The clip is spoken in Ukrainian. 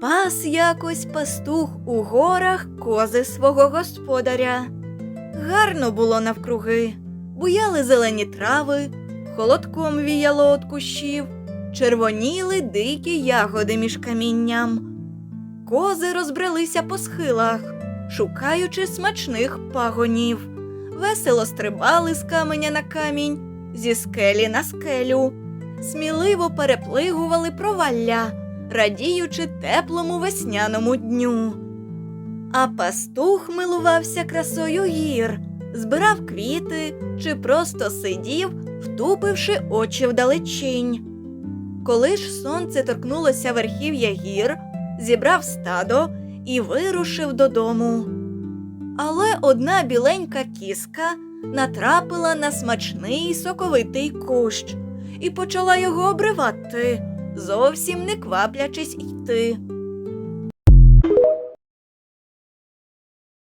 Пас якось пастух у горах кози свого господаря. Гарно було навкруги, буяли зелені трави, холодком віяло от кущів, червоніли дикі ягоди між камінням. Кози розбрелися по схилах, шукаючи смачних пагонів, весело стрибали з каменя на камінь, зі скелі на скелю, сміливо переплигували провалля, радіючи теплому весняному дню. А пастух милувався красою гір, збирав квіти чи просто сидів, втупивши очі вдалечінь. Коли ж сонце торкнулося верхів'я гір, зібрав стадо і вирушив додому. Але одна біленька кіска натрапила на смачний соковитий кущ і почала його обривати, зовсім не кваплячись йти.